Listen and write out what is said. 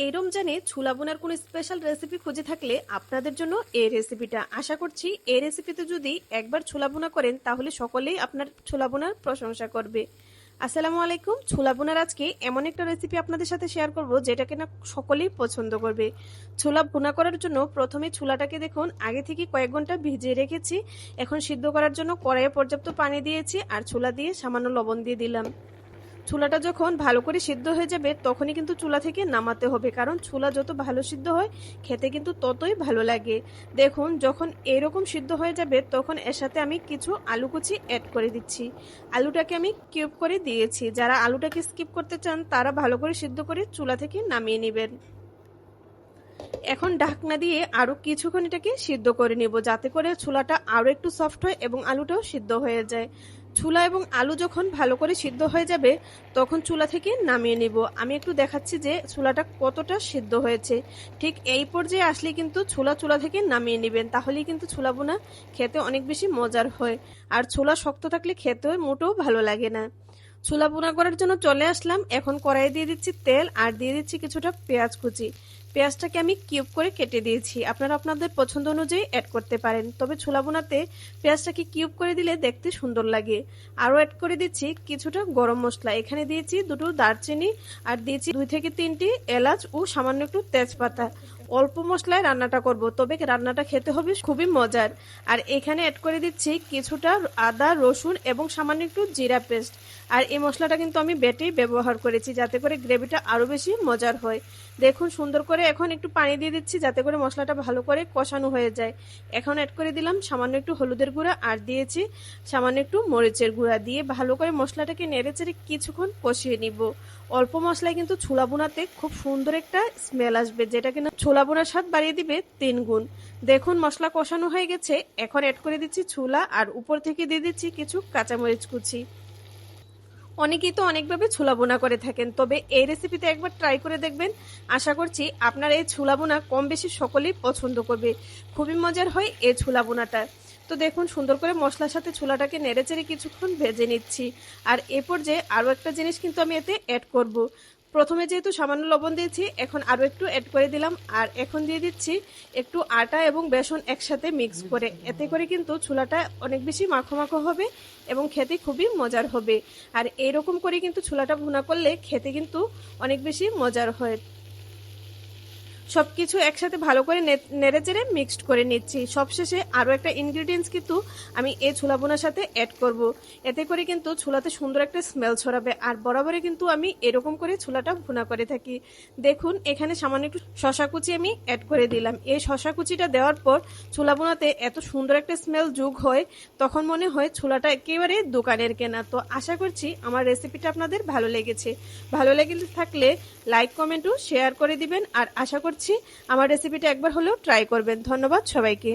এই রমজানে ছোলা বোনার কোনো স্পেশাল রেসিপি খুঁজে থাকলে আপনাদের জন্য এই রেসিপিটা আশা করছি এই রেসিপিতে যদি একবার ছোলা বোনা করেন, তাহলে সকলেই আপনার ছোলা বোনার প্রশংসা করবে। আসসালামু আলাইকুম। ছোলা বোনার আজকে এমন একটা রেসিপি আপনাদের সাথে শেয়ার করব, যেটা কিনা সকলেই পছন্দ করবে। ছোলা ভুনা করার জন্য প্রথমে ছোলাটাকে দেখুন, আগে থেকে কয়েক ঘণ্টা ভিজিয়ে রেখেছি। এখন সিদ্ধ করার জন্য কড়াইয়ে পর্যাপ্ত পানি দিয়েছি আর ছোলা দিয়ে সামান্য লবণ দিয়ে দিলাম। চুলাটা যখন ভালো করে সিদ্ধ হয়ে যাবে, তখনই কিন্তু চুলা থেকে নামাতে হবে। কারণ চুলা যত ভালো সিদ্ধ হয়, খেতে কিন্তু ততই ভালো লাগে। দেখুন, যখন এরকম সিদ্ধ হয়ে যাবে, তখন এর সাথে আমি কিছু আলু কুচি অ্যাড করে দিচ্ছি। আলুটাকে আমি কিউব করে দিয়েছি। যারা আলুটাকে স্কিপ করতে চান, তারা ভালো করে সিদ্ধ করে চুলা থেকে নামিয়ে নেবেন। এখন ঢাকনা দিয়ে আরও কিছুক্ষণ এটাকে সিদ্ধ করে নেব, যাতে করে ছোলাটা আরও একটু সফট হয় এবং আলুটাও সিদ্ধ হয়ে যায়। চুলা এবং আলু যখন ভালো করে সিদ্ধ হয়ে যাবে, তখন চুলা থেকে নামিয়ে নিব। আমি একটু দেখাচ্ছি যে চুলাটা কতটা সিদ্ধ হয়েছে। ঠিক এই পর্যায়ে আসলে কিন্তু ছোলা চুলা থেকে নামিয়ে নেবেন, তাহলেই কিন্তু ছোলা বোনা খেতে অনেক বেশি মজার হয়। আর ছোলা শক্ত থাকলে খেতে মোটেও ভালো লাগে না। ছোলা বোনা করার জন্য চলে আসলাম। এখন কড়াই দিয়ে দিচ্ছি তেল আর দিয়ে দিচ্ছি কিছুটা পেঁয়াজ কুচি। পেঁয়াজটাকে আমি কিউব করে কেটে দিয়েছি। আপনারা আপনাদের পছন্দ অনুযায়ী অ্যাড করতে পারেন। তবে ছোলা বোনাতে পেঁয়াজটাকে কিউব করে দিলে দেখতে সুন্দর লাগে। আরও অ্যাড করে দিচ্ছি কিছুটা গরম মশলা। এখানে দিয়েছি দুটো দারচিনি আর দিয়েছি দুই থেকে তিনটি এলাচ ও সামান্য একটু তেজপাতা। অল্প মশলায় রান্নাটা করব। তবে রান্নাটা খেতে হবে খুবই মজার। আর এখানে অ্যাড করে দিচ্ছি কিছুটা আদা, রসুন এবং সামান্য একটু জিরা পেস্ট আর এই মশলাটা কিন্তু আমি বেটেই ব্যবহার করেছি যাতে করে গ্রেভিটা আরও বেশি মজার হয়। দেখুন সুন্দর করে এখন একটু পানি দিয়ে দিচ্ছি যাতে করে মশলাটা ভালো করে কষানো হয়ে যায়। এখন অ্যাড করে দিলাম সামান্য একটু হলুদের গুঁড়া আর দিয়েছি সামান্য একটু মরিচের গুঁড়া দিয়ে ভালো করে মশলাটাকে নেড়ে চেড়ে কিছুক্ষণ কষিয়ে নিব। অল্প মশলায় কিন্তু ছোলা বোনাতে খুব সুন্দর একটা স্মেল আসবে, যেটা কিনা ছোলা বোনার স্বাদ বাড়িয়ে দিবে তিন গুণ। দেখুন, মশলা কষানো হয়ে গেছে। এখন অ্যাড করে দিচ্ছি ছোলা আর উপর থেকে দিয়ে দিচ্ছি কিছু কাঁচামরিচ কুচি। অনেকেই তো অনেকভাবে ছোলা বোনা করে থাকেন, তবে এই রেসিপিতে একবার ট্রাই করে দেখবেন। আশা করছি আপনার এই ছোলা বোনা কম বেশি সকলেই পছন্দ করবে। খুবই মজার হয় এই ছোলা বোনাটা। তো দেখুন, সুন্দর করে মশলার সাথে ছোলাটাকে নেড়ে চেড়ে কিছুক্ষণ ভেজে নিচ্ছি। আর এ পর্যায়ে আরও একটা জিনিস কিন্তু আমি এতে অ্যাড করব। প্রথমে যেহেতু সামান্য লবণ দিয়েছি, এখন আরও একটু অ্যাড করে দিলাম। আর এখন দিয়ে দিচ্ছি একটু আটা এবং বেসন একসাথে মিক্স করে। এতে করে কিন্তু ছোলাটা অনেক বেশি মাখো মাখো হবে এবং খেতে খুবই মজার হবে। আর এইরকম করে কিন্তু ছোলাটা ভুনা করলে খেতে কিন্তু অনেক বেশি মজার হয়। সব কিছু একসাথে ভালো করে নেড়ে চেড়ে মিক্সড করে নিচ্ছি। সবশেষে আরও একটা ইনগ্রিডিয়েন্টস কিন্তু আমি এই ছোলা বোনার সাথে অ্যাড করব। এতে করে কিন্তু ছোলাতে সুন্দর একটা স্মেল ছড়াবে। আর বরাবরই কিন্তু আমি এরকম করে ছোলাটা ভুনা করে থাকি। দেখুন, এখানে সামান্য একটু শশা কুচি আমি অ্যাড করে দিলাম। এই শশা কুচিটা দেওয়ার পর ছোলা বোনাতে এত সুন্দর একটা স্মেল যোগ হয়, তখন মনে হয় ছোলাটা একেবারে দোকানের কেনা। তো আশা করছি আমার রেসিপিটা আপনাদের ভালো লেগেছে। ভালো লেগে থাকলে লাইক কমেন্টও শেয়ার করে দিবেন। আর আশা করছি আমার রেসিপিটা একবার হলেও ট্রাই করবেন। ধন্যবাদ সবাইকে।